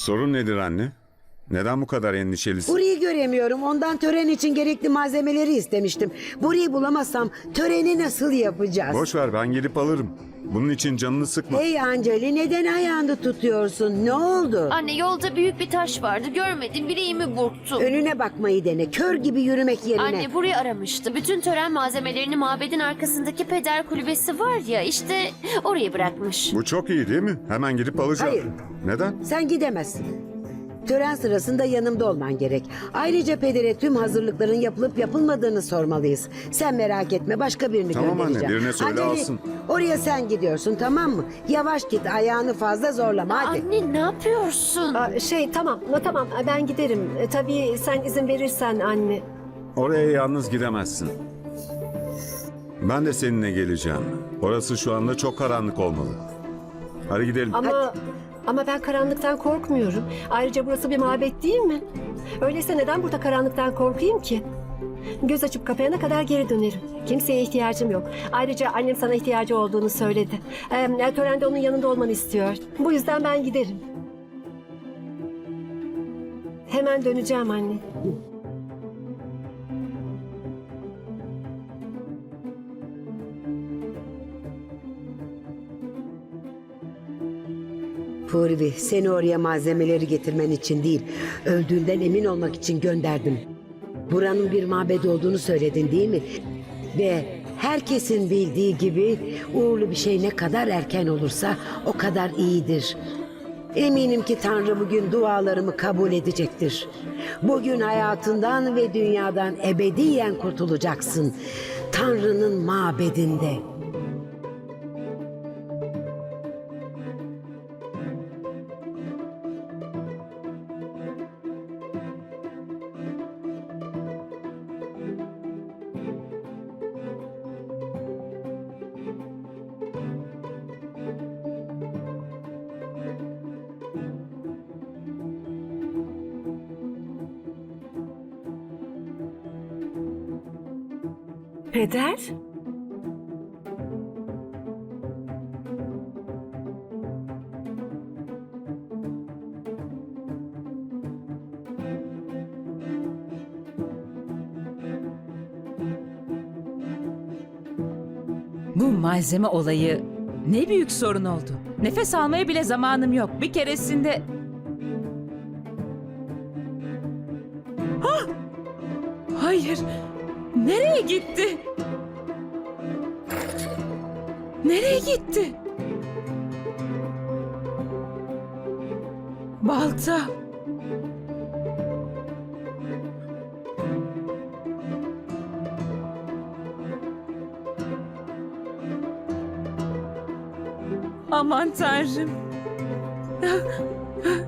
Sorun nedir anne? Neden bu kadar endişelisin? Burayı göremiyorum. Ondan tören için gerekli malzemeleri istemiştim. Burayı bulamazsam töreni nasıl yapacağız? Boş ver ben gelip alırım. Bunun için canını sıkma. Hey Anceli neden ayağını tutuyorsun? Ne oldu? Anne yolda büyük bir taş vardı. Görmedim. Bileğimi burktu. Önüne bakmayı dene. Kör gibi yürümek yerine. Anne burayı aramıştı. Bütün tören malzemelerini mabedin arkasındaki peder kulübesi var ya işte oraya bırakmış. Bu çok iyi değil mi? Hemen gidip alacağım. Hayır. Neden? Sen gidemezsin. Tören sırasında yanımda olman gerek. Ayrıca pedere tüm hazırlıkların yapılıp yapılmadığını sormalıyız. Sen merak etme başka birini Tamam anne, göndereceğim. birine söyle Anceli, alsın. Oraya sen gidiyorsun tamam mı? Yavaş git ayağını fazla zorlama hadi. Anne ne yapıyorsun? Aa, Şey tamam tamam ben giderim. E, tabii sen izin verirsen anne. Oraya yalnız gidemezsin. Ben de seninle geleceğim. Orası şu anda çok karanlık olmalı. Hadi gidelim. Ama ama ben karanlıktan korkmuyorum. Ayrıca burası bir mabet değil mi? Öyleyse neden burada karanlıktan korkayım ki? Göz açıp kapayana kadar geri dönerim. Kimseye ihtiyacım yok. Ayrıca annem sana ihtiyacı olduğunu söyledi. Ee, törende onun yanında olmanı istiyor. Bu yüzden ben giderim. Hemen döneceğim anne. Purvi seni oraya malzemeleri getirmen için değil, öldüğünden emin olmak için gönderdim. Buranın bir mabed olduğunu söyledin değil mi? Ve herkesin bildiği gibi uğurlu bir şey ne kadar erken olursa o kadar iyidir. Eminim ki Tanrı bugün dualarımı kabul edecektir. Bugün hayatından ve dünyadan ebediyen kurtulacaksın. Tanrı'nın mabedinde. Peder? Bu malzeme olayı ne büyük sorun oldu. Nefes almaya bile zamanım yok. Bir keresinde... Ah! Hayır. Nereye gitti? Nereye gitti? Balta. Aman tanrım.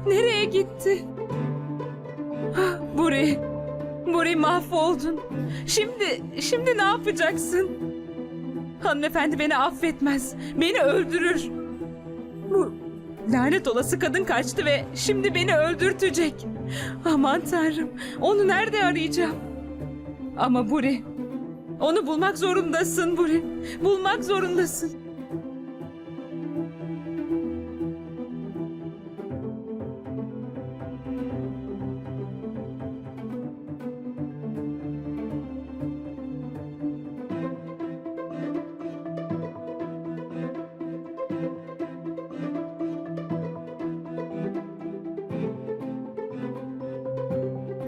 Nereye gitti? Buri. Buri mahvoldun. Şimdi, şimdi ne yapacaksın? Hanımefendi beni affetmez. Beni öldürür. Bu lanet olası kadın kaçtı ve şimdi beni öldürtecek. Aman tanrım. Onu nerede arayacağım? Ama Buri. Onu bulmak zorundasın Buri. Bulmak zorundasın.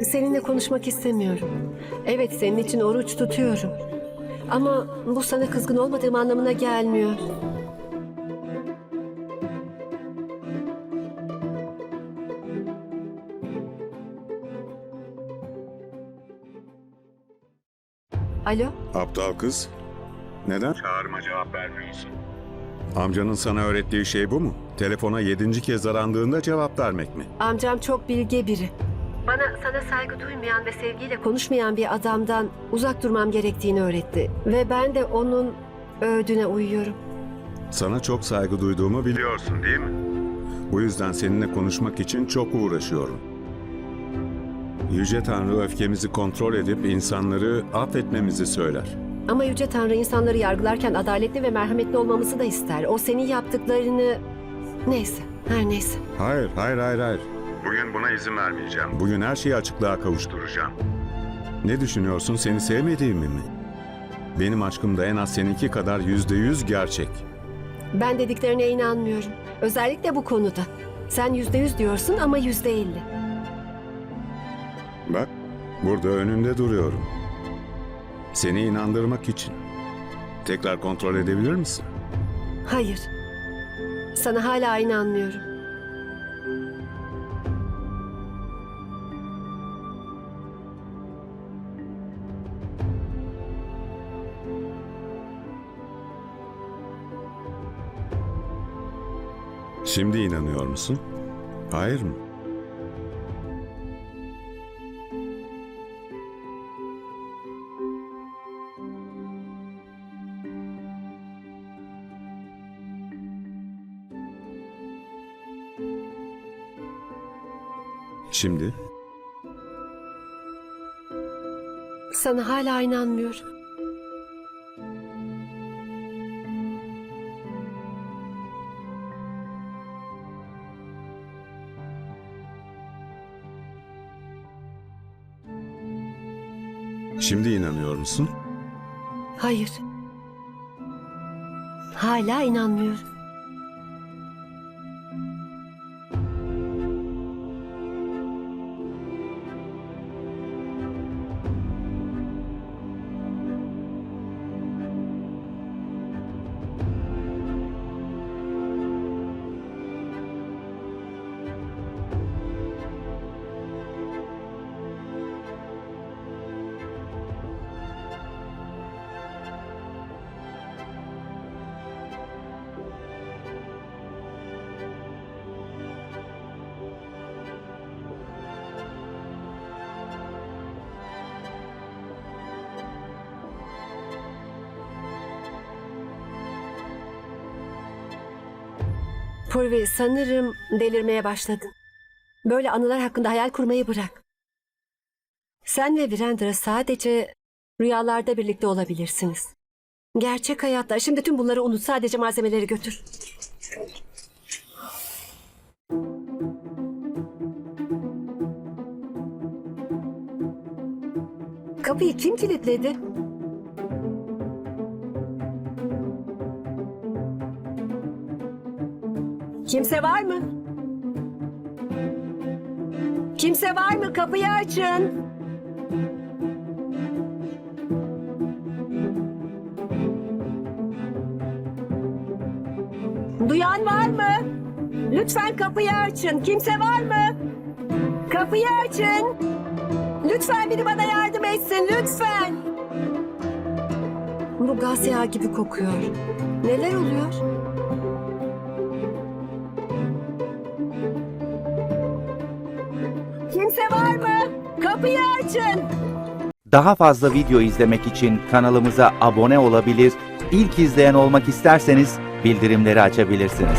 Seninle konuşmak istemiyorum. Evet senin için oruç tutuyorum. Ama bu sana kızgın olmadığım anlamına gelmiyor. Alo? Aptal kız. Neden? Çağırma cevap vermiyorsun. Amcanın sana öğrettiği şey bu mu? Telefona yedinci kez arandığında cevap vermek mi? Amcam çok bilge biri. Bana sana saygı duymayan ve sevgiyle konuşmayan bir adamdan uzak durmam gerektiğini öğretti. Ve ben de onun öğüdüne uyuyorum. Sana çok saygı duyduğumu biliyorsun değil mi? Bu yüzden seninle konuşmak için çok uğraşıyorum. Yüce Tanrı öfkemizi kontrol edip insanları affetmemizi söyler. Ama Yüce Tanrı insanları yargılarken adaletli ve merhametli olmamızı da ister. O senin yaptıklarını... Neyse, her neyse. Hayır, hayır, hayır, hayır. Bugün buna izin vermeyeceğim. Bugün her şeyi açıklığa kavuşturacağım. Ne düşünüyorsun seni sevmediğimi mi? Benim aşkım da en az seninki kadar yüzde yüz gerçek. Ben dediklerine inanmıyorum. Özellikle bu konuda. Sen yüzde yüz diyorsun ama yüzde elli. Bak, burada önünde duruyorum. Seni inandırmak için. Tekrar kontrol edebilir misin? Hayır. Sana hala inanmıyorum. Şimdi inanıyor musun? Hayır mı? Şimdi Sana hala inanmıyorum. Şimdi inanıyor musun? Hayır. Hala inanmıyorum. Purvi sanırım delirmeye başladın. Böyle anılar hakkında hayal kurmayı bırak. Sen ve Virendra sadece rüyalarda birlikte olabilirsiniz. Gerçek hayatta şimdi tüm bunları unut sadece malzemeleri götür. Kapıyı kim kilitledi? Kimse var mı? Kimse var mı? Kapıyı açın. Duyan var mı? Lütfen kapıyı açın. Kimse var mı? Kapıyı açın. Lütfen biri bana yardım etsin. Lütfen. Bu gaz yağı gibi kokuyor. Neler oluyor? Kapıyı açın. Daha fazla video izlemek için kanalımıza abone olabilir, ilk izleyen olmak isterseniz bildirimleri açabilirsiniz.